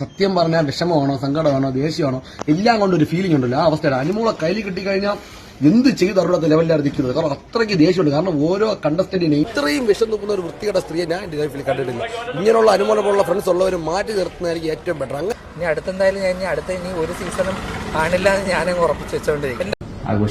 സത്യം പറഞ്ഞാൽ വിഷമമാണോ സങ്കടമാണോ ദേഷ്യമാണോ എല്ലാം കൊണ്ട് ഒരു ഫീലിംഗ് ഉണ്ടല്ലോ ആ അവസ്ഥയുടെ. അനുമോളെ കയ്യിൽ കിട്ടിക്കഴിഞ്ഞാൽ എന്ത് ചെയ്ത് അവരുടെ ലെവലിലാണ് നിൽക്കുന്നത്. കാരണം അത്രയ്ക്ക് ദേഷ്യമുണ്ട്. കാരണം ഓരോ കണ്ടസ്റ്റന്റിനെ ഇത്രയും വിഷം നോക്കുന്ന ഒരു വൃത്തിയുടെ സ്ത്രീയെ ഞാൻ എന്റെ ലൈഫിൽ കണ്ടിട്ടില്ല. ഇങ്ങനെയുള്ള അനുമോളെ പോലുള്ള ഫ്രണ്ട്സ് ഉള്ളവർ മാറ്റി നിർത്തുന്നതായിരിക്കും ഏറ്റവും ബെറ്റർ അങ്ങനെ ഇനി അടുത്തെന്തായാലും ഞാൻ ഇനി അടുത്ത ഇനി ഒരു സീസണും കാണില്ല എന്ന് ഞാനങ്ങ് ഉറപ്പിച്ച് വെച്ചോണ്ടിരിക്കും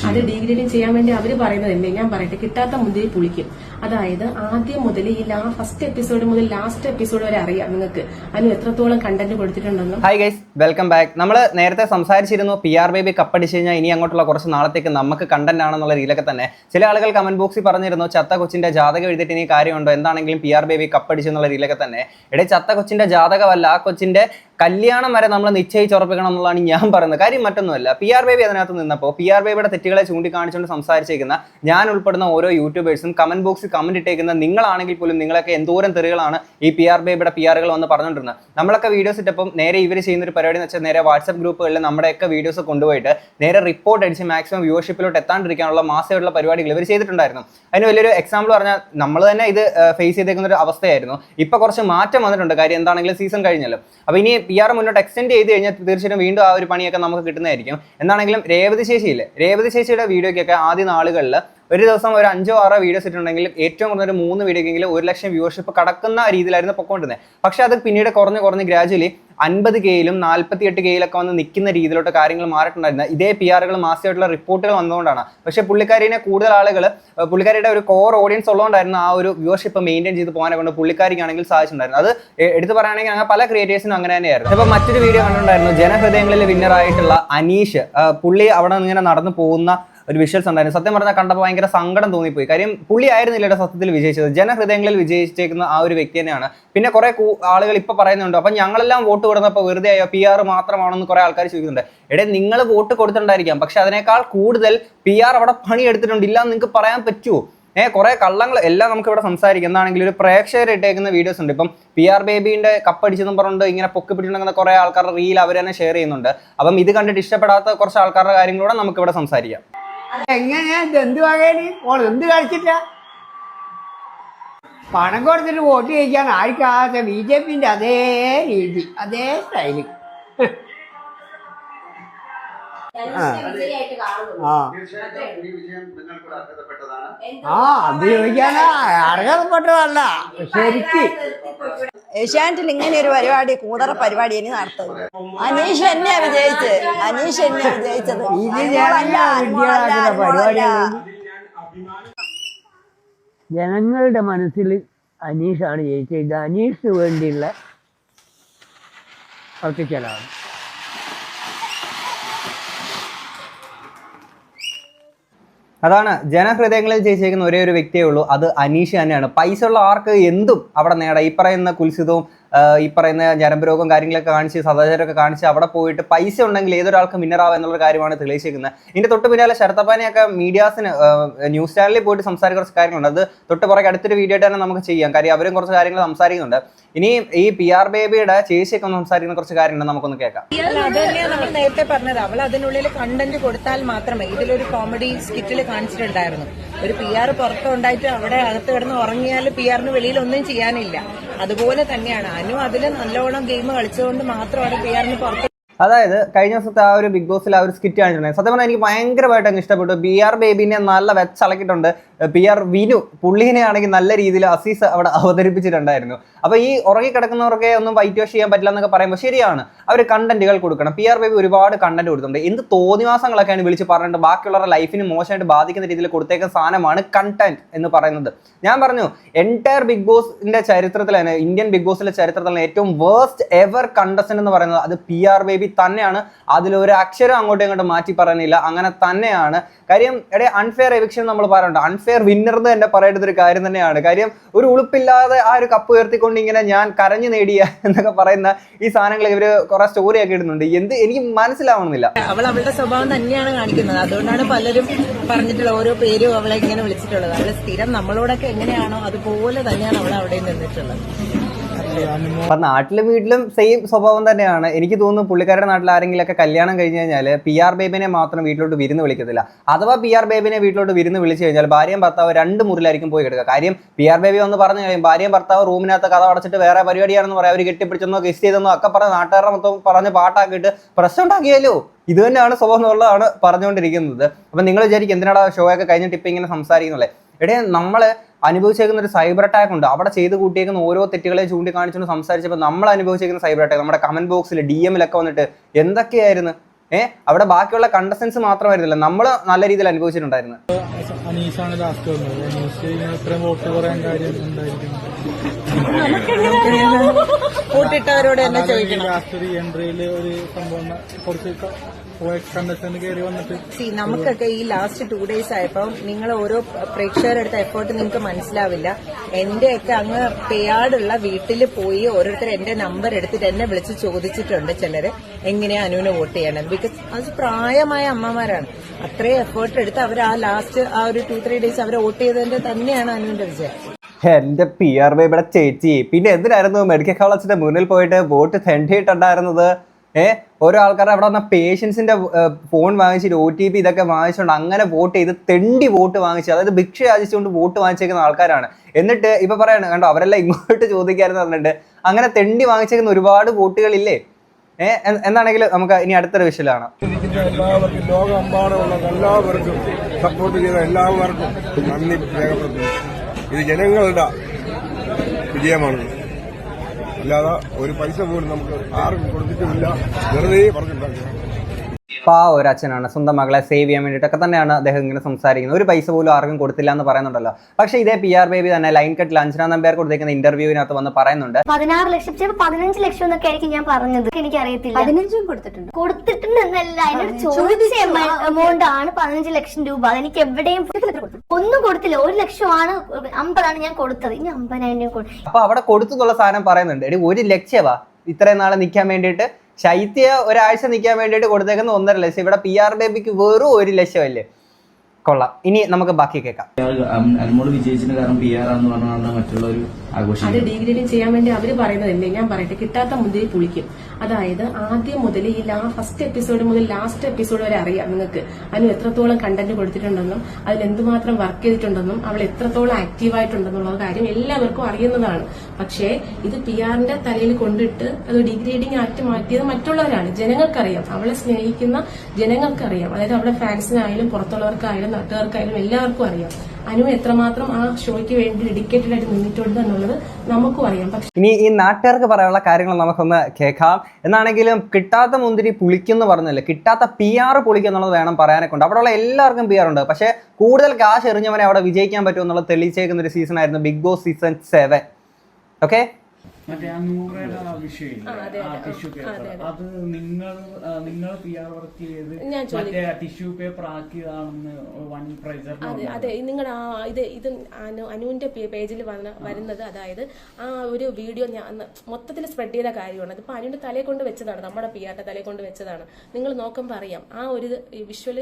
അത് ഡീഗ്രേഡിങ് ചെയ്യാൻ വേണ്ടി അവർ പറയുന്നത് എന്തെങ്കിലും ഞാൻ പറയട്ടെ കിട്ടാത്ത മുന്തിരി പുളിക്കും. അതായത് ആദ്യം മുതൽ ഈ ഫസ്റ്റ് എപ്പിസോഡ് മുതൽ ലാസ്റ്റ് എപ്പിസോഡ് വരെ അറിയാം നിങ്ങൾക്ക്. അതിന് എത്രത്തോളം കണ്ടന്റ് കൊടുത്തിട്ടുണ്ടെന്നും. ഹായ് ഗൈസ് വെൽക്കം ബാക്ക് നമ്മൾ നേരത്തെ സംസാരിച്ചിരുന്നു പി ആർ ബേബി കപ്പടിച്ച് കഴിഞ്ഞാൽ ഇനി അങ്ങോട്ടുള്ള കുറച്ച് നാളത്തേക്ക് നമുക്ക് കണ്ടന്റ് ആണെന്നുള്ള രീതിയിലൊക്കെ തന്നെ. ചില ആളുകൾ കമന്റ് ബോക്സിൽ പറഞ്ഞിരുന്നു ചത്ത കൊച്ചിന്റെ ജാതകം എഴുതിയിട്ട് ഇനി കാര്യമുണ്ടോ? എന്താണെങ്കിലും പി ആർ ബേബി കപ്പടിച്ചു എന്നുള്ള രീതിയിലൊക്കെ തന്നെ. ഇടയിൽ ചത്ത കൊച്ചിന്റെ ജാതകമല്ല ആ കൊച്ചിന്റെ കല്യാണം വരെ നമ്മൾ നിശ്ചയിച്ചുറപ്പിക്കണം എന്നുള്ളതാണ് ഞാൻ പറയുന്നത്. കാര്യം മറ്റൊന്നുമല്ല പി ആർ ബേബി അതിനകത്ത് നിന്നപ്പോൾ പി ആർ ബേബിയുടെ തെറ്റുകളെ ചൂണ്ടിക്കാണിച്ചുകൊണ്ട് സംസാരിച്ചേക്കുന്ന ഞാൻ ഉൾപ്പെടുന്ന ഓരോ യൂട്യൂബേഴ്സും കമന്റ് ബോക്സിൽ കമന്റ് ഇട്ടേക്കുന്ന നിങ്ങളാണെങ്കിൽ പോലും നിങ്ങളൊക്കെ എന്തോരം തെറികളാണ് ഈ പി ആർ ബേബിയുടെ പി ആറുകൾ വന്ന് പറഞ്ഞുകൊണ്ടിരുന്നത്. നമ്മളൊക്കെ വീഡിയോസ് ഇട്ടപ്പം നേരെ ഇവർ ചെയ്യുന്ന ഒരു പരിപാടി എന്ന് വെച്ചാൽ നേരെ വാട്സ്ആപ്പ് ഗ്രൂപ്പുകളിൽ നമ്മുടെയൊക്കെ വീഡിയോസ് കൊണ്ടുപോയിട്ട് നേരെ റിപ്പോർട്ട് അടിച്ച് മാക്സിമം വ്യൂവർഷിപ്പിലോട്ട് എത്താണ്ടിരിക്കാനുള്ള മാസമായിട്ടുള്ള പരിപാടികൾ ഇവർ ചെയ്തിട്ടുണ്ടായിരുന്നു. അതിന് വലിയൊരു എക്സാമ്പിൾ പറഞ്ഞാൽ നമ്മൾ തന്നെ ഇത് ഫേസ് ചെയ്തേക്കുന്ന ഒരു അവസ്ഥയായിരുന്നു. ഇപ്പൊ കുറച്ച് മാറ്റം വന്നിട്ടുണ്ട്. കാര്യം എന്താണെങ്കിലും സീസൺ കഴിഞ്ഞല്ലോ. അപ്പോൾ ഇനി പി ആർ മുന്നോട്ട് എക്സ്റ്റെൻഡ് ചെയ്ത് കഴിഞ്ഞാൽ തീർച്ചയായിട്ടും വീണ്ടും ആ ഒരു പണിയൊക്കെ നമുക്ക് കിട്ടുന്നതായിരിക്കും. എന്താണെങ്കിലും രേവതി ശേഷിയില്ലേ? രേവതി ശേഷിയുടെ വീഡിയോയ്ക്കൊക്കെ ആദ്യ നാളുകളിൽ ഒരു ദിവസം ഒരു അഞ്ചോ ആറോ വീഡിയോസ് ഇട്ടുണ്ടെങ്കിലും ഏറ്റവും കുറഞ്ഞ ഒരു മൂന്ന് വീഡിയോക്കെങ്കിലും ഒരു ലക്ഷം വ്യൂവർഷിപ്പ് കടക്കുന്ന രീതിയിലായിരുന്നു പൊക്കോണ്ടിരുന്നത്. പക്ഷേ അത് പിന്നീട് കുറഞ്ഞ് കുറഞ്ഞ് ഗ്രാജുവലി അൻപത് കെയിലും നാൽപ്പത്തി എട്ട് കെയിലൊക്കെ വന്ന് നിൽക്കുന്ന രീതിയിലോട്ട് കാര്യങ്ങൾ മാറിയിട്ടുണ്ടായിരുന്നു. ഇതേ പി ആറുകൾ മാസമായിട്ടുള്ള റിപ്പോർട്ടുകൾ വന്നതുകൊണ്ടാണ്. പക്ഷെ പുള്ളിക്കാരിനെ കൂടുതൽ ആളുകൾ പുള്ളിക്കാരിയുടെ ഒരു കോർ ഓഡിയൻസ് ഉള്ളതുകൊണ്ടായിരുന്നു ആ ഒരു വ്യൂവർഷിപ്പ് മെയിന്റെയിൻ ചെയ്ത് പോകാനെ കൊണ്ട് പുള്ളിക്കാരിക്കാണെങ്കിൽ സാധിച്ചിട്ടുണ്ടായിരുന്നു അത് എടുത്ത് പറയുകയാണെങ്കിൽ അങ്ങനെ പല ക്രിയേറ്റേഴ്സിനും അങ്ങനെ തന്നെയായിരുന്നു. അപ്പോൾ മറ്റൊരു വീഡിയോ കണ്ടിട്ടുണ്ടായിരുന്നു. ജനഹൃദയങ്ങളിൽ വിന്നറായിട്ടുള്ള അനീഷ് പുള്ളി അവിടെ നിന്ന് ഇങ്ങനെ നടന്നു പോകുന്ന ഒരു വിഷ്വൽസ് ഉണ്ടായിരുന്നു. സത്യം പറഞ്ഞാൽ കണ്ടപ്പോൾ ഭയങ്കര സങ്കടം തോന്നിപ്പോയി. കാര്യം പുള്ളി ആയിരുന്നില്ല സത്യത്തിൽ വിജയിച്ചത്. ജനഹൃദയങ്ങളിൽ വിജയിച്ചേക്കുന്ന ആ ഒരു വ്യക്തി തന്നെയാണ്. പിന്നെ കുറെ ആളുകൾ ഇപ്പൊ പറയുന്നുണ്ട് അപ്പൊ ഞങ്ങളെല്ലാം വോട്ട് കൊടുത്തപ്പോൾ വെറുതെ ആയോ? പി ആർ മാത്രമാണെന്ന് കുറെ ആൾക്കാർ ചോദിക്കുന്നുണ്ട്. എടേ നിങ്ങൾ വോട്ട് കൊടുത്തിട്ടുണ്ടായിരിക്കാം. പക്ഷെ അതിനേക്കാൾ കൂടുതൽ പി ആർ അവിടെ പണിയെടുത്തിട്ടുണ്ട്. ഇല്ല നിങ്ങൾക്ക് പറയാൻ പറ്റുമോ ഏഹ് കുറെ കള്ളങ്ങൾ എല്ലാം നമുക്ക് ഇവിടെ സംസാരിക്കാം. എന്താണെങ്കിൽ ഒരു പ്രേക്ഷകർ ഇട്ടേക്കുന്ന വീഡിയോസ് ഉണ്ട്. ഇപ്പം പി ആർ ബേബിന്റെ കപ്പടിച്ചെന്നും പറഞ്ഞുകൊണ്ട് ഇങ്ങനെ പൊക്കി പിടിച്ചിട്ടുണ്ടെന്ന കുറെ ആൾക്കാരുടെ റീൽ അവർ തന്നെ ഷെയർ ചെയ്യുന്നുണ്ട്. അപ്പം ഇത് കണ്ടിട്ട് ഇഷ്ടപ്പെടാത്ത കുറച്ച് ആൾക്കാരുടെ കാര്യങ്ങളൂടെ നമുക്ക് ഇവിടെ സംസാരിക്കാം. എങ്ങനെയാ ഇത് എന്ത് വകയാണ്? ഓൾ എന്ത് കളിച്ചിട്ട? പണം കൊടുത്തിട്ട് വോട്ട് ചെയ്യിക്കാൻ ആർക്കാത്ത ബി ജെ പിന്റെ അതേ രീതി അതേ സ്റ്റൈൽ ആ. ആ. അത്. ചോദിക്കാനാ. അർഹതപ്പെട്ടതല്ല ശരിക്ക്. ഏഷ്യാനെറ്റിൽ ഇങ്ങനെ ഒരു പരിപാടി കൂതറ പരിപാടി ഇനി നടത്തുന്നത് അനീഷ് എന്നെയാ വിജയിച്ചത് അനീഷ് എന്നെയാ വിജയിച്ചത്. ഇത് അനുമോളല്ല, അനുമോളല്ല, ജനങ്ങൾ അനുമോളല്ല. ജനങ്ങളുടെ മനസ്സിൽ അനീഷാണ് ജയിച്ചത്. ഇത് അനീഷിന് വേണ്ടിയുള്ള പ്രവർത്തിക്കലാണ്. അതാണ് ജനഹൃദയങ്ങളിൽ ജയിച്ചേക്കുന്ന ഒരേ ഒരു വ്യക്തിയേ ഉള്ളൂ. അത് അനീഷ് തന്നെയാണ്. പൈസ ഉള്ള ആർക്ക് എന്തും അവിടെ നേടാം. ഈ പറയുന്ന കുൽസിതവും ഈ പറയുന്ന ഞരമ്പ് കാര്യങ്ങളൊക്കെ കാണിച്ച് സദാചാരമൊക്കെ കാണിച്ച് അവിടെ പോയിട്ട് പൈസ ഉണ്ടെങ്കിൽ ഏതൊരാൾക്കും മിന്നറാവുക എന്നുള്ള കാര്യമാണ് തെളിയിച്ചേക്കുന്നത്. ഇതിന്റെ തൊട്ട് പിന്നാലെ ശരത്തപ്പാനെയൊക്കെ മീഡിയാസിന് ന്യൂസ് ചാനലിൽ പോയിട്ട് സംസാരിക്കുന്ന കുറച്ച് കാര്യങ്ങളുണ്ട്. അത് തൊട്ട് പുറകെ അടുത്തൊരു വീഡിയോ തന്നെ നമുക്ക് ചെയ്യാം. കാര്യം അവരും കുറച്ച് കാര്യങ്ങൾ സംസാരിക്കുന്നുണ്ട്. ഇനി ഈ പി ആർ ബേബിയുടെ ചേച്ചിയൊക്കെ ഒന്ന് സംസാരിക്കുന്ന കുറച്ച് കാര്യങ്ങൾ നമുക്കൊന്ന് കേൾക്കാം. അല്ല അത് തന്നെയാ നമ്മൾ നേരത്തെ പറഞ്ഞത്. അവൾ അതിനുള്ളിൽ കണ്ടന്റ് കൊടുത്താൽ മാത്രമേ ഇതിലൊരു കോമഡി സ്കിറ്റിൽ കാണിച്ചിട്ടുണ്ടായിരുന്നു. ഒരു പി ആർ പുറത്തുണ്ടായിട്ട് അവിടെ അകത്ത് കിടന്ന് ഉറങ്ങിയാൽ പി ആറിന് വെളിയിൽ ഒന്നും ചെയ്യാനില്ല. അതുപോലെ തന്നെയാണ്. അനു അതിൽ നല്ലോണം ഗെയിം കളിച്ചുകൊണ്ട് മാത്രമാണ് പി ആറിന് പുറത്ത് അതായത് കഴിഞ്ഞ ദിവസത്തെ ആ ഒരു ബിഗ് ബോസിൽ ആ ഒരു സ്കിറ്റ് കാണിച്ചിട്ടുണ്ടായിരുന്നു. സത്യം പറഞ്ഞാൽ എനിക്ക് ഭയങ്കരമായിട്ട് അങ്ങ് ഇഷ്ടപ്പെട്ടു. ബി ആർ ബേബിനെ നല്ല വെച്ചളക്കിയിട്ടുണ്ട്. പി ആർ വിനു പുള്ളിനെ ആണെങ്കിൽ നല്ല രീതിയിൽ അസീസ് അവിടെ അവതരിപ്പിച്ചിട്ടുണ്ടായിരുന്നു. അപ്പൊ ഈ ഉറങ്ങി കിടക്കുന്നവർക്ക് ഒന്നും വൈറ്റ് വാഷ് ചെയ്യാൻ പറ്റില്ല എന്നൊക്കെ പറയുമ്പോൾ ശരിയാണ്. അവർ കണ്ടന്റുകൾ കൊടുക്കണം. പി ആർ ബേബി ഒരുപാട് കണ്ടന്റ് കൊടുത്തിട്ടുണ്ട്. എന്ത് തോന്നിവാസങ്ങളൊക്കെയാണ് വിളിച്ച് പറഞ്ഞിട്ട് ബാക്കിയുള്ളവരുടെ ലൈഫിന് മോശമായിട്ട് ബാധിക്കുന്ന രീതിയിൽ കൊടുത്തേക്കുന്ന സാധനമാണ് കണ്ടന്റ് എന്ന് പറയുന്നത്. ഞാൻ പറഞ്ഞു എന്റയർ ബിഗ് ബോസിന്റെ ചരിത്രത്തിൽ തന്നെ ഇന്ത്യൻ ബിഗ് ബോസിലെ ചരിത്രത്തിൽ തന്നെ ഏറ്റവും വേർസ്റ്റ് എവർ കണ്ടസ്റ്റന്റ് എന്ന് പറയുന്നത് അത് പി ആർ ബേബി തന്നെയാണ്. അതിലൊരു അക്ഷരം അങ്ങോട്ടും ഇങ്ങോട്ടും മാറ്റി പറയുന്നില്ല. അങ്ങനെ തന്നെയാണ്. കാര്യം എടേ അൺഫെയർ എവിക്ഷൻ നമ്മൾ പറയുന്നുണ്ട്. അൺഫെയർ വിന്നർ എന്ന് തന്നെ പറയേണ്ടത് ഒരു കാര്യം തന്നെയാണ്. കാര്യം ഒരു ഉളുപ്പില്ലാതെ ആ ഒരു കപ്പ് ഉയർത്തിക്കൊണ്ട് ഇങ്ങനെ ഞാൻ കരഞ്ഞു നേടിയ എന്നൊക്കെ പറയുന്ന ഈ സാധനങ്ങൾ ഇവർ കുറെ സ്റ്റോറി ഒക്കെ ഇടുന്നുണ്ട്. എന്ത് എനിക്ക് മനസ്സിലാവണമെന്നില്ല. അവൾ അവളുടെ സ്വഭാവം തന്നെയാണ് കാണിക്കുന്നത്. അതുകൊണ്ടാണ് പലരും പറഞ്ഞിട്ടുള്ള ഓരോ പേരും അവളെ ഇങ്ങനെ വിളിച്ചിട്ടുള്ളത്. അവളെ സ്ഥിരം നമ്മളോടൊക്കെ എങ്ങനെയാണോ അതുപോലെ തന്നെയാണ് അവൾ അവിടെ നിന്നിട്ടുള്ളത്. അപ്പൊ നാട്ടിലും വീട്ടിലും സെയിം സ്വഭാവം തന്നെയാണ്. എനിക്ക് തോന്നുന്നു പുള്ളിക്കാരുടെ നാട്ടിൽ ആരെങ്കിലും ഒക്കെ കല്യാണം കഴിഞ്ഞ് കഴിഞ്ഞാൽ പി ആർ ബേബിനെ മാത്രം വീട്ടിലോട്ട് വിരുന്ന് വിളിക്കത്തില്ല. അഥവാ പി ആർ ബേബിനെ വീട്ടിലോട്ട് വിരുന്ന് വിളിച്ചു കഴിഞ്ഞാൽ ഭാര്യയും ഭർത്താവ് രണ്ട് മുറിലായിരിക്കും പോയി കിടക്കുക. കാര്യം പി ആർ ബേബി ഒന്ന് പറഞ്ഞു കഴിയും ഭാര്യയും ഭർത്താവ് റൂമിനകത്ത് കഥ അടച്ചിട്ട് വേറെ പരിപാടിയാണെന്ന് പറയാം. അവർ കെട്ടിപ്പിടിച്ചെന്നോ ഗസ്റ്റ് ചെയ്തെന്നോ ഒക്കെ പറഞ്ഞ് നാട്ടുകാരുടെ മൊത്തം പറഞ്ഞ് പാട്ടാക്കിയിട്ട് പ്രശ്നം ഉണ്ടാക്കിയാലോ ഇത് തന്നെയാണ് സ്വഭാവം എന്നുള്ളതാണ് പറഞ്ഞുകൊണ്ടിരിക്കുന്നത്. അപ്പൊ നിങ്ങൾ വിചാരിക്കും എന്തിനാണ് ഷോ ഒക്കെ കഴിഞ്ഞിട്ട് ഇപ്പൊ ഇങ്ങനെ സംസാരിക്കുന്നുള്ളേ എടേ നമ്മൾ അനുഭവിച്ചേക്കുന്ന ഒരു സൈബർ അറ്റാക്ക് ഉണ്ട്. അവിടെ ചെയ്ത് കൂട്ടിയേക്കുന്ന ഓരോ തെറ്റുകളെ ചൂണ്ടിക്കാണിച്ചുകൊണ്ട് സംസാരിച്ചപ്പോൾ നമ്മൾ അനുഭവിച്ചേക്കുന്ന സൈബർ അറ്റാക്ക് നമ്മുടെ കമന്റ് ബോക്സിൽ ഡി എമ്മിലൊക്കെ വന്നിട്ട് എന്തൊക്കെയായിരുന്നു? ഏഹ് അവിടെ ബാക്കിയുള്ള കണ്ടസ്റ്റൻസ് മാത്രമായിരുന്നില്ല. നമ്മൾ നല്ല രീതിയിൽ അനുഭവിച്ചിട്ടുണ്ടായിരുന്നു. ലാസ്റ്റ് വന്നത്. അനീഷ് ഇങ്ങനെ ഇത്രയും വോട്ട് പറയാൻ കാര്യം കൂട്ടിട്ടവരോട് തന്നെ ചോദിക്കണം. എൻട്രിയിൽ ഒരു സംഭവം കുറച്ച് സി നമുക്കൊക്കെ ഈ ലാസ്റ്റ് ടു ഡേയ്സ് ആയപ്പോൾ നിങ്ങൾ ഓരോ പ്രേക്ഷകരുടെ അടുത്ത് എഫേർട്ട് നിങ്ങൾക്ക് മനസ്സിലാവില്ല. എന്റെയൊക്കെ അങ്ങ് പേയാടുള്ള വീട്ടിൽ പോയി ഓരോരുത്തർ എന്റെ നമ്പർ എടുത്തിട്ട് എന്നെ വിളിച്ച് ചോദിച്ചിട്ടുണ്ട് ചിലര്. എങ്ങനെയാ അനുവിന് വോട്ട് ചെയ്യണം ബിക്കോസ് അത് പ്രായമായ അമ്മമാരാണ്. അത്രയും എഫേർട്ട് എടുത്ത് അവർ ആ ലാസ്റ്റ് ആ ഒരു ടു ത്രീ ഡേയ്സ് അവർ വോട്ട് ചെയ്തതിന്റെ തന്നെയാണ് അനുവിന്റെ വിജയം. എന്റെ പി ആർ ബേബിയുടെ ചേച്ചി. പിന്നെ എന്തിനായിരുന്നു മെഡിക്കൽ കോളേജിന്റെ മുന്നിൽ പോയിട്ട് വോട്ട് തെണ്ടിയിട്ടുണ്ടായിരുന്നത് ഏ ഓരോ ആൾക്കാർ അവിടെ വന്ന പേഷ്യൻസിന്റെ ഫോൺ വാങ്ങിച്ചിട്ട് ഒ ടി പി ഇതൊക്കെ വാങ്ങിച്ചുകൊണ്ട് അങ്ങനെ വോട്ട് ചെയ്ത് തെണ്ടി വോട്ട് വാങ്ങിച്ചു. അതായത് ഭിക്ഷ യാചിച്ചുകൊണ്ട് വോട്ട് വാങ്ങിച്ചേക്കുന്ന ആൾക്കാരാണ്. എന്നിട്ട് ഇപ്പൊ പറയാണ് കണ്ടോ അവരെല്ലാം ഇങ്ങോട്ട് ചോദിക്കാരെന്ന് പറഞ്ഞിട്ട്. അങ്ങനെ തെണ്ടി വാങ്ങിച്ചേക്കുന്ന ഒരുപാട് വോട്ടുകളില്ലേ? ഏഹ് എന്നാണെങ്കിൽ നമുക്ക് ഇനി അടുത്തൊരു വിഷയമാണ് എല്ലാവർക്കും ലോകമെമ്പാടുമുള്ള എല്ലാവർക്കും സപ്പോർട്ട് ചെയ്ത എല്ലാവർക്കും നന്ദി രേഖപ്പെടുത്തുന്നു. ഇത് ജനങ്ങളുടെ വിജയമാണ്. അല്ലാതെ ഒരു പൈസ പോലും നമുക്ക് ആർക്കും കൊടുത്തിട്ടുമില്ല. വെറുതെ പറഞ്ഞിട്ടുണ്ടാക്കുക. പാവ ഒരു അച്ഛനാണ് സ്വന്തം മകളെ സേവ് ചെയ്യാൻ വേണ്ടിയിട്ടൊക്കെ തന്നെയാണ് അദ്ദേഹം ഇങ്ങനെ സംസാരിക്കുന്നത്. ഒരു പൈസ പോലും ആർക്കും കൊടുത്തില്ല എന്ന് പറയുന്നുണ്ടല്ലോ. പക്ഷേ ഇതേ പി ആർ ബേബി തന്നെ ലൈൻ കട്ടിൽ അഞ്ജന നമ്പ്യാർ കൊടുത്തേക്കുന്ന ഇന്റർവ്യൂവിനകത്ത് വന്ന് പറയുന്നുണ്ട്. പതിനാറ് ലക്ഷം ചിലപ്പോൾ പതിനഞ്ച് ലക്ഷം എന്നൊക്കെ ആയിരിക്കും ഞാൻ പറഞ്ഞത്. എനിക്ക് അറിയത്തില്ല പതിനഞ്ചും കൊടുത്തിട്ടുണ്ട്. കൊടുത്തിട്ടുണ്ട് എന്നല്ല എന്നോട് ചോദിച്ച എമൗണ്ട് ആണ് പതിനഞ്ച് ലക്ഷം രൂപ. അതെനിക്ക് എവിടെയും ഒന്നും കൊടുത്തില്ല. ഒരു ലക്ഷമാണ് അമ്പതാണ് ഞാൻ കൊടുത്തത്. ഇനി അമ്പതിനായിരം രൂപ അപ്പൊ അവിടെ കൊടുത്തു സാധനം പറയുന്നുണ്ട്. എടി ഒരു ലക്ഷ്യവാ. ഇത്രയും നാളെ നിൽക്കാൻ വേണ്ടിയിട്ട് ശൈത്യ ഒരാഴ്ച നിൽക്കാൻ വേണ്ടിയിട്ട് കൊടുത്തേക്കുന്ന ഒന്നര ലക്ഷം. ഇവിടെ പി ആർ ബേബിക്ക് വെറും ഒരു ലക്ഷമല്ലേ കൊള്ളാം. ഇനി നമുക്ക് ബാക്കി കേൾക്കാം. അനുമോൾ വിജയിച്ചതിന് കാരണം പി ആർ ആണെന്ന് പറഞ്ഞാണ് മറ്റുള്ളവർ അത് ആഘോഷിക്കുന്നത് ചെയ്യാൻ വേണ്ടി അവർ പറയുന്നതല്ലേ ഞാൻ പറയട്ടെ കിട്ടാത്ത മുന്തിരി പുളിക്കും. അതായത് ആദ്യം മുതൽ ഈ ലാ ഫസ്റ്റ് എപ്പിസോഡ് മുതൽ ലാസ്റ്റ് എപ്പിസോഡ് വരെ അറിയാം നിങ്ങൾക്ക്. അതിന് എത്രത്തോളം കണ്ടന്റ് കൊടുത്തിട്ടുണ്ടെന്നും അതിൽ എന്തുമാത്രം വർക്ക് ചെയ്തിട്ടുണ്ടെന്നും അവൾ എത്രത്തോളം ആക്റ്റീവ് ആയിട്ടുണ്ടെന്നുള്ള കാര്യം എല്ലാവർക്കും അറിയുന്നതാണ്. പക്ഷേ ഇത് പി ആറിന്റെ തലയിൽ കൊണ്ടിട്ട് അത് ഡിഗ്രേഡിംഗ് ആക്ട് മാറ്റിയത് മറ്റുള്ളവരാണ്. ജനങ്ങൾക്കറിയാം. അവളെ സ്നേഹിക്കുന്ന ജനങ്ങൾക്കറിയാം. അതായത് അവളുടെ ഫാൻസിനായാലും പുറത്തുള്ളവർക്കായാലും നാട്ടുകാർക്കായാലും എല്ലാവർക്കും അറിയാം. അനു എത്രമാത്രം ആ ഷോയ്ക്ക് വേണ്ടി ഡെഡിക്കേറ്റഡ് ആയിട്ട് നിന്നിട്ടുണ്ട് എന്നുള്ളത് നമുക്കും അറിയാം. പക്ഷെ ഇനി ഈ നാട്ടുകാർക്ക് പറയാനുള്ള കാര്യങ്ങൾ നമുക്കൊന്ന് കേൾക്കാം. എന്നാണെങ്കിലും കിട്ടാത്ത മുന്തിരി പുളിക്കെന്ന് പറഞ്ഞല്ലേ? കിട്ടാത്ത പി ആർ പുളിക്കുന്നുള്ളത് വേണം പറയാനൊക്കെ ഉണ്ട്. അവിടെയുള്ള എല്ലാവർക്കും പി ആർ ഉണ്ട്. പക്ഷേ കൂടുതൽ കാശ് എറിഞ്ഞവനെ അവിടെ വിജയിക്കാൻ പറ്റും എന്നുള്ളത് തെളിയിച്ചേക്കുന്ന ഒരു സീസൺ ആയിരുന്നു Big Boss season seven okay മറ്റേ ആ നൂറയുടെ ആ വിഷയം ആ ടിഷ്യൂ പേപ്പർ അത് നിങ്ങൾ നിങ്ങൾ പി ആർ വർക്ക് ചെയ്ത് മറ്റേ ടിഷ്യൂ പേപ്പർ ആക്കിയതാണെന്ന് വൺ പ്രൈസർ അതെ അതെ. നിങ്ങളുടെ ആ ഇത് ഇത് അനു അനുവിന്റെ പേജിൽ വരുന്നത് അതായത് ആ ഒരു വീഡിയോ ഞാൻ മൊത്തത്തിൽ സ്പ്രെഡ് ചെയ്ത കാര്യമാണ്. അതിപ്പോ അനുവിന്റെ തലയെ കൊണ്ട് വെച്ചതാണ് നമ്മുടെ പി ആറിന്റെ തലയെ കൊണ്ട് വെച്ചതാണ്. നിങ്ങൾ നോക്കുമ്പോൾ അറിയാം ആ ഒരു വിഷ്വൽ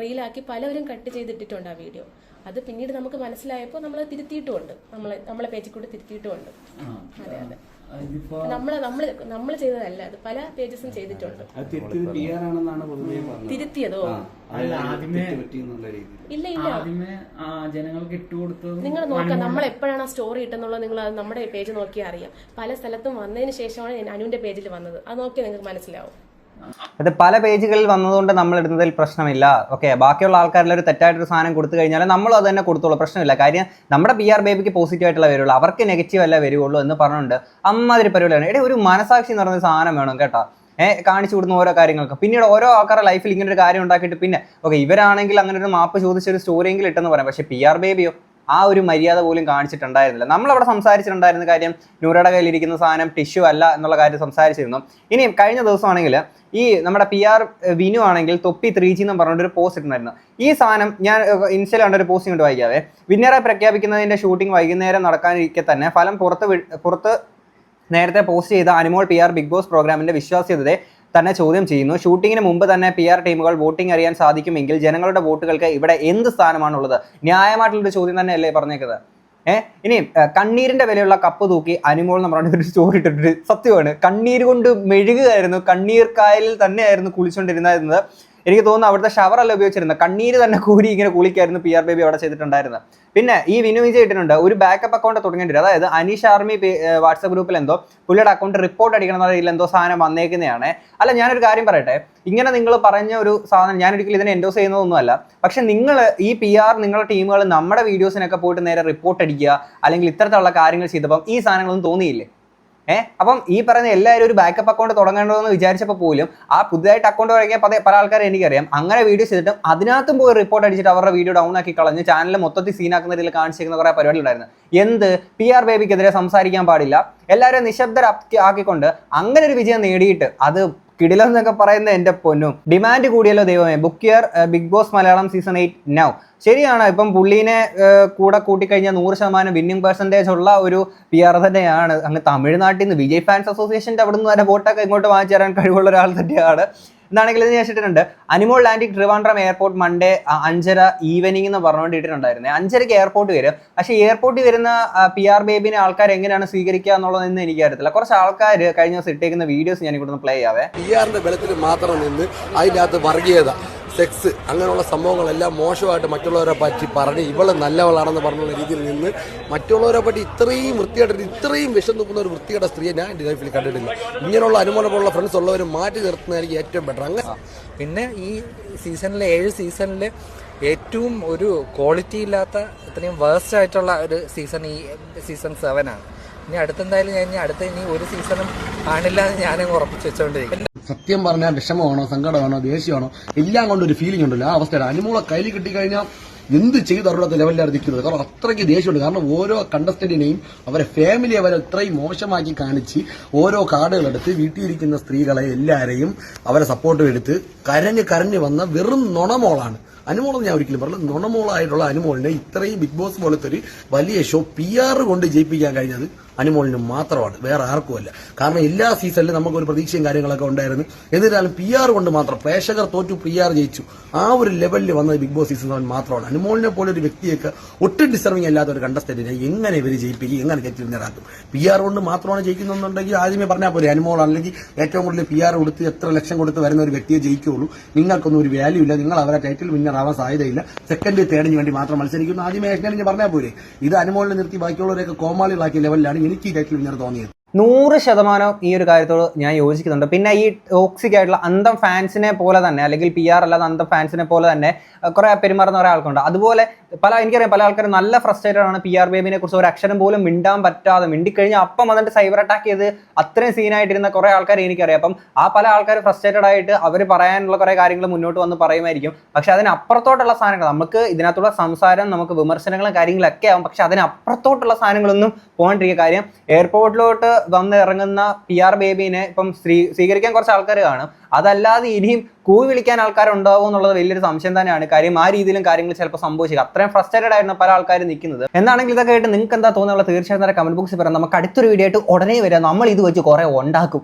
റീലാക്കി പലവരും കട്ട് ചെയ്തിട്ടിട്ടുണ്ട് ആ വീഡിയോ. അത് പിന്നീട് നമുക്ക് മനസ്സിലായപ്പോൾ നമ്മൾ തിരുത്തിയിട്ടുമുണ്ട്. നമ്മളെ നമ്മളെ പേജിൽ കൂടി തിരുത്തിയിട്ടുമുണ്ട്. അതെ അതെ. നമ്മൾ നമ്മളെ നമ്മൾ നമ്മൾ ചെയ്തതല്ല അത് പല പേജസും ചെയ്തിട്ടുണ്ട്. തിരുത്തിയതോ? ഇല്ല ഇല്ല. ജനങ്ങൾക്ക് ഇട്ടുകൊടുത്തത് നിങ്ങൾ നോക്കാം നമ്മൾ എപ്പോഴാണ് ആ സ്റ്റോറി ഇട്ടെന്നുള്ളത് നിങ്ങൾ നമ്മുടെ പേജ് നോക്കിയാൽ അറിയാം. പല സ്ഥലത്തും വന്നതിന് ശേഷമാണ് ഞാൻ അനുവിന്റെ പേജിൽ വന്നത്. അത് നോക്കിയാൽ നിങ്ങൾക്ക് മനസ്സിലാവും. അത് പല പേജുകളിൽ വന്നതുകൊണ്ട് നമ്മൾ ഇടുന്നതിൽ പ്രശ്നമില്ല. ഓക്കെ ബാക്കിയുള്ള ആൾക്കാരിൽ ഒരു തെറ്റായിട്ടൊരു സാധനം കൊടുത്തു കഴിഞ്ഞാൽ നമ്മൾ അത് തന്നെ കൊടുത്തോളൂ പ്രശ്നമില്ല. കാര്യം നമ്മുടെ പി ആർ ബേബിക്ക് പോസിറ്റീവ് ആയിട്ടുള്ള വരുള്ളൂ അവർക്ക് നെഗറ്റീവ് അല്ല വരുള്ളൂ എന്ന് പറഞ്ഞുകൊണ്ട് അമ്മാതിരി പരിപാടിയാണ്. എടേ ഒരു മനസാക്ഷി എന്ന് പറയുന്ന സാധനം വേണം കേട്ടോ. ഏഹ് കാണിച്ചു കൊടുക്കുന്ന ഓരോ കാര്യങ്ങൾക്ക്. പിന്നീട് ഓരോ ആൾക്കാരുടെ ലൈഫിൽ ഇങ്ങനെ ഒരു കാര്യം ഉണ്ടാക്കിയിട്ട് പിന്നെ ഓക്കെ ഇവരാണെങ്കിൽ അങ്ങനെ ഒരു മാപ്പ് ചോദിച്ചൊരു സ്റ്റോറിയെങ്കിലും ഇട്ടെന്ന് പറയാം. പക്ഷേ പി ആർ ബേബിയോ ആ ഒരു മര്യാദ പോലും കാണിച്ചിട്ടുണ്ടായിരുന്നില്ല. നമ്മളവിടെ സംസാരിച്ചിട്ടുണ്ടായിരുന്ന കാര്യം നൂറയുടെ കയ്യിലിരിക്കുന്ന സാധനം ടിഷ്യൂ അല്ല എന്നുള്ള കാര്യം സംസാരിച്ചിരുന്നു. ഇനി കഴിഞ്ഞ ദിവസമാണെങ്കിൽ ഈ നമ്മുടെ പി ആർ വിനു ആണെങ്കിൽ തൊപ്പി ത്രീ ജി എന്ന് പറഞ്ഞിട്ട് ഒരു പോസ്റ്റ് ഇട്ടുണ്ടായിരുന്നു ഈ സാധനം ഞാൻ ഇൻസ്റ്റയിൽ കണ്ട ഒരു പോസ്റ്റ് കൊണ്ട് വായിക്കാവേ. വിന്നറെ പ്രഖ്യാപിക്കുന്നതിന്റെ ഷൂട്ടിംഗ് വൈകുന്നേരം നടക്കാനിരിക്കെ തന്നെ ഫലം പുറത്ത് പുറത്ത് നേരത്തെ പോസ്റ്റ് ചെയ്ത Animol P R Big Boss പ്രോഗ്രാമിന്റെ വിശ്വാസ്യതയെ തന്നെ ചോദ്യം ചെയ്യുന്നു. ഷൂട്ടിങ്ങിന് മുമ്പ് തന്നെ പി ആർ ടീമുകൾ വോട്ടിംഗ് അറിയാൻ സാധിക്കുമെങ്കിൽ ജനങ്ങളുടെ വോട്ടുകൾക്ക് ഇവിടെ എന്ത് സ്ഥാനമാണുള്ളത്? ന്യായമായിട്ടുള്ളൊരു ചോദ്യം തന്നെയല്ലേ പറഞ്ഞേക്കുന്നത്. ഏഹ് ഇനി കണ്ണീരിന്റെ വിലയുള്ള കപ്പ് തൂക്കി അനുമോൾ എന്ന് പറഞ്ഞ ഒരു സ്റ്റോറി ഇട്ടിട്ട് സത്യമാണ്. കണ്ണീര് കൊണ്ട് മെഴുകുകയായിരുന്നു. കണ്ണീർ കായലിൽ തന്നെയായിരുന്നു കുളിച്ചുകൊണ്ടിരുന്നത് എനിക്ക് തോന്നുന്നു അവിടുത്തെ ഷവർ അല്ല ഉപയോഗിച്ചിരുന്നത്. കണ്ണീര് തന്നെ കൂരി ഇങ്ങനെ കുളിക്കായിരുന്നു പി ആർ ബേബി അവിടെ ചെയ്തിട്ടുണ്ടായിരുന്നത്. പിന്നെ ഈ വിനു വിജയ് ഇട്ടിട്ടുണ്ട്. ഒരു ബാക്കപ്പ് അക്കൗണ്ട് തുടങ്ങേണ്ടി അതായത് അനീഷ് ആർമി വാട്സ്ആപ്പ് ഗ്രൂപ്പിൽ എന്തോ പുള്ളിയുടെ അക്കൗണ്ട് റിപ്പോർട്ട് അടിക്കണം എന്ന രീതിയിൽ എന്തോ സാധനം വന്നേക്കുന്നതാണ്. അല്ല ഞാനൊരു കാര്യം പറയട്ടെ. ഇങ്ങനെ നിങ്ങൾ പറഞ്ഞ ഒരു സാധനം ഞാൻ ഒരിക്കലും ഇതിനെ എൻഡോസ് ചെയ്യുന്നതൊന്നുമല്ല. പക്ഷെ നിങ്ങൾ ഈ പി ആർ നിങ്ങളുടെ ടീമുകൾ നമ്മുടെ വീഡിയോസിനൊക്കെ പോയിട്ട് നേരെ റിപ്പോർട്ട് അടിക്കുക അല്ലെങ്കിൽ ഇത്തരത്തിലുള്ള കാര്യങ്ങൾ ചെയ്തപ്പം ഈ സാധനങ്ങളൊന്നും തോന്നിയില്ലേ? ഏഹ് അപ്പം ഈ പറയുന്ന എല്ലാവരും ഒരു ബാക്കപ്പ് അക്കൗണ്ട് തുടങ്ങേണ്ടതെന്ന് വിചാരിച്ചപ്പോൾ പോലും ആ പുതുതായിട്ട് അക്കൗണ്ട് തുടങ്ങിയ പല പല ആൾക്കാരെ എനിക്കറിയാം. അങ്ങനെ വീഡിയോ ചെയ്തിട്ടും അതിനകത്തും പോയി റിപ്പോർട്ട് അടിച്ചിട്ട് അവരുടെ വീഡിയോ ഡൗൺ ആക്കി കളഞ്ഞ് ചാനൽ മൊത്തത്തിൽ സീനാക്കുന്ന രീതിയിൽ കാണിച്ചിരിക്കുന്ന കുറേ പരിപാടി ഉണ്ടായിരുന്നു. എന്ത്? പി ആർ ബേബിക്കെതിരെ സംസാരിക്കാൻ പാടില്ല. എല്ലാവരും നിശബ്ദരാക്കി ആക്കിക്കൊണ്ട് അങ്ങനെ ഒരു വിജയം നേടിയിട്ട് അത് കിടിലെന്നൊക്കെ പറയുന്ന എന്റെ പൊന്നും. ഡിമാൻഡ് കൂടിയല്ലോ ദൈവമേ. Book year Big Boss Malayalam season eight now ശരിയാണ്. ഇപ്പം പുള്ളീനെ കൂടെ കൂട്ടിക്കഴിഞ്ഞാൽ നൂറ് ശതമാനം വിന്നിംഗ് പെർസെന്റേജ് ഉള്ള ഒരു പി ആർ തന്നെയാണ്. അങ്ങ് തമിഴ്നാട്ടിൽ നിന്ന് വിജയ് ഫാൻസ് അസോസിയേഷന്റെ അവിടെ നിന്ന് വരെ വോട്ടൊക്കെ ഇങ്ങോട്ട് വാങ്ങിച്ചു തരാൻ കഴിവുള്ള ഒരാൾ തന്നെയാണ്. എന്താണെങ്കിൽ ഞാൻ ഇട്ടിട്ടുണ്ട് അനിമോൾ ലാൻഡിക് ട്രിവാൻഡ്രം എയർപോർട്ട് മൺഡേ അഞ്ചര ഈവനിങ് എന്ന് പറഞ്ഞുകൊണ്ട് ഇട്ടിട്ടുണ്ടായിരുന്നത് അഞ്ചരയ്ക്ക് എയർപോർട്ട് വരും. പക്ഷേ എയർപോർട്ടിൽ വരുന്ന പി ആർ ബേബിനെ ആൾക്കാർ എങ്ങനെയാണ് സ്വീകരിക്കുക എന്നുള്ളതെന്ന് എനിക്കറിയത്തില്ല കുറച്ച് ആൾക്കാർ കഴിഞ്ഞ ദിവസം ഇട്ടേക്കുന്ന വീഡിയോസ് ഞാൻ ഇവിടെ പ്ലേ ചെയ്യാവേ പി ആറിന്റെ ബലത്തിൽ മാത്രം നിന്ന് അതിന്റെ അകത്ത് വർഗീയത. സെക്സ് അങ്ങനെയുള്ള സംഭവങ്ങളെല്ലാം മോശമായിട്ട് മറ്റുള്ളവരെ പറ്റി പറഞ്ഞ് ഇവൾ നല്ലവളാണെന്ന് പറഞ്ഞുള്ള രീതിയിൽ നിന്ന് മറ്റുള്ളവരെ പറ്റി ഇത്രയും വൃത്തിയായിട്ട് ഇത്രയും വിഷം തൂക്കുന്ന ഒരു വൃത്തിയുടെ സ്ത്രീയെ ഞാൻ എന്റെ ലൈഫിൽ കണ്ടിട്ടില്ല. ഇങ്ങനെയുള്ള അനുമാനമുള്ള ഫ്രണ്ട്സ് ഉള്ളവർ മാറ്റി നിർത്തുന്നതായിരിക്കും ഏറ്റവും ബെറ്റർ അങ്ങനെ പിന്നെ ഈ സീസണിലെ ഏഴ് സീസണിൽ ഏറ്റവും ഒരു ക്വാളിറ്റി ഇല്ലാത്ത ഇത്രയും വേസ്റ്റ് ആയിട്ടുള്ള ഒരു സീസൺ ഈ സീസൺ സെവൻ ആണ്. ഇനി അടുത്തെന്തായാലും ഞാൻ ഇനി അടുത്ത ഇനി ഒരു സീസണും കാണില്ല എന്ന് ഞാനങ്ങ് ഉറപ്പിച്ച് വെച്ചോണ്ടിരിക്കും സത്യം പറഞ്ഞാൽ വിഷമമാണോ സങ്കടമാണോ ദേഷ്യമാണോ? എല്ലാം കൊണ്ട് ഒരു ഫീലിംഗ് ഉണ്ടല്ലോ ആ അവസ്ഥയുടെ. അനുമൂള കയ്യിൽ കിട്ടിക്കഴിഞ്ഞാൽ എന്ത് ചെയ്ത് അവരുടെ ലെവലിലാണ് നിൽക്കുന്നത്? കാരണം അത്രയ്ക്ക് ദേഷ്യമുണ്ട്. കാരണം ഓരോ കണ്ടസ്റ്റന്റിനെയും അവരെ ഫാമിലി അവരെ ഇത്രയും മോശമാക്കി കാണിച്ച് ഓരോ കാർഡുകളെടുത്ത് വീട്ടിലിരിക്കുന്ന സ്ത്രീകളെ എല്ലാവരെയും അവരെ സപ്പോർട്ട് എടുത്ത് കരഞ്ഞ് കരഞ്ഞ് വന്ന വെറും നുണമോളാണ്. അനുമോളെന്ന് ഞാൻ ഒരിക്കലും പറഞ്ഞു നുണമോളായിട്ടുള്ള അനുമോളിനെ ഇത്രയും ബിഗ് ബോസ് പോലത്തെ ഒരു വലിയ ഷോ പി കൊണ്ട് ജയിപ്പിക്കാൻ കഴിഞ്ഞത് അനുമോളിന് മാത്രമാണ് വേറെ ആർക്കുമല്ല കാരണം എല്ലാ സീസണിലും നമുക്ക് ഒരു പ്രതീക്ഷയും കാര്യങ്ങളൊക്കെ ഉണ്ടായിരുന്നു. എന്നിരുന്നാലും പി ആർ കൊണ്ട് മാത്രം പ്രേക്ഷകർ തോറ്റു പി ആർ ജയിച്ചു. ആ ഒരു ലെവലിൽ വന്നത് ബിഗ് ബോസ് സീസൺ സെവൻ മാത്രമാണ്. അനുമോളിനെ പോലെ ഒരു വ്യക്തിയൊക്കെ ഒട്ടും ഡിസർവിംഗ് അല്ലാത്ത ഒരു കണ്ടസ്റ്റന്റിനെ എങ്ങനെ ഇവർ ജയിപ്പിക്കും എങ്ങനെ കയറ്റി നേരാക്കും പി ആർ കൊണ്ട് മാത്രമാണ് ജയിക്കുന്നുണ്ടെങ്കിൽ ആദ്യമേ പറഞ്ഞാൽ പോലെ അനുമോൾ അല്ലെങ്കിൽ ഏറ്റവും കൂടുതൽ പി ആർ കൊടുത്ത് എത്ര ലക്ഷം കൊടുത്ത് വരുന്ന ഒരു വ്യക്തിയെ ജയിക്കുകയുള്ളൂ നിങ്ങൾക്കൊന്നും ഒരു വാല്യൂ ഇല്ല. നിങ്ങൾ അവരെ ടൈറ്റിൽ വിന്നർ ആവാൻ സാധ്യതയില്ല. സെക്കൻഡ് തേർഡിന് വേണ്ടി മാത്രം മത്സരിക്കുന്നു. ആദ്യമേ ഏഷ്യാനെ പറഞ്ഞാൽ പോരെ ഇത് അനുമോളിനെ നിർത്തി ബാക്കിയുള്ളവരെയൊക്കെ കോമാളികളാക്കിയ ലെവലിലാണ് എനിക്ക് ഈ ടൈറ്റിൽ തോന്നിയത്. നൂറ് ശതമാനം ഈ ഒരു കാര്യത്തോട് ഞാൻ യോജിക്കുന്നുണ്ട്. പിന്നെ ഈ ടോക്സിക് ആയിട്ടുള്ള അന്തം ഫാൻസിനെ പോലെ തന്നെ അല്ലെങ്കിൽ പി ആർ അല്ലാതെ അന്തം ഫാൻസിനെ പോലെ തന്നെ കുറെ പെരുമാറുന്ന ഒരാൾക്കുണ്ട്. അതുപോലെ പല എനിക്കറിയാം പല ആൾക്കാരും നല്ല ഫ്രസ്ട്രേറ്റഡ് ആണ് പി ആർ ബേബിനെ കുറിച്ച്. ഒരു അക്ഷരം പോലും മിണ്ടാൻ പറ്റാതെ മിണ്ടിക്കഴിഞ്ഞാൽ അപ്പം വന്നിട്ട് സൈബർ അറ്റാക്ക് ചെയ്ത് അത്രയും സീനായിട്ടിരുന്ന കുറെ ആൾക്കാരെ എനിക്കറിയാം. അപ്പം ആ പല ആൾക്കാർ ഫ്രസ്ട്രേറ്റഡ് ആയിട്ട് അവർ പറയാനുള്ള കുറെ കാര്യങ്ങൾ മുന്നോട്ട് വന്ന് പറയുമായിരിക്കും. പക്ഷെ അതിനപ്പുറത്തോട്ടുള്ള സാധനങ്ങൾ നമുക്ക് ഇതിനകത്തുള്ള സംസാരം നമുക്ക് വിമർശനങ്ങളും കാര്യങ്ങളൊക്കെ ആവും. പക്ഷെ അതിനപ്പുറത്തോട്ടുള്ള സാധനങ്ങളൊന്നും പോകാണ്ടിരിക്കുക. കാര്യം എയർപോർട്ടിലോട്ട് വന്ന് ഇറങ്ങുന്ന പി ആർ ബേബിനെ ഇപ്പം സ്വീകരിക്കാൻ കുറച്ച് ആൾക്കാർ കാണും. അതല്ലാതെ ഇനിയും കൂവി വിളിക്കാൻ ആൾക്കാരുണ്ടാവും എന്നുള്ളത് വലിയൊരു സംശയം തന്നെയാണ്. കാര്യം ആ രീതിയിലും കാര്യങ്ങൾ ചിലപ്പോൾ സംഭവിച്ചേക്കാം. അത്രയും ഫ്രസ്ട്രേറ്റഡ് ആയിരുന്നു പല ആൾക്കാരും നിൽക്കുന്നത്. എന്താണെങ്കിൽ ഇതൊക്കെ ആയിട്ട് നിങ്ങൾക്ക് എന്താ തോന്നുന്നുള്ള തീർച്ചയായും കമന്റ് ബോക്സിൽ പറയാം. നമുക്ക് അടുത്തൊരു വീഡിയോ ആയിട്ട് ഉടനെ വരാം. നമ്മൾ ഇത് വെച്ച് കുറെ ഉണ്ടാക്കും.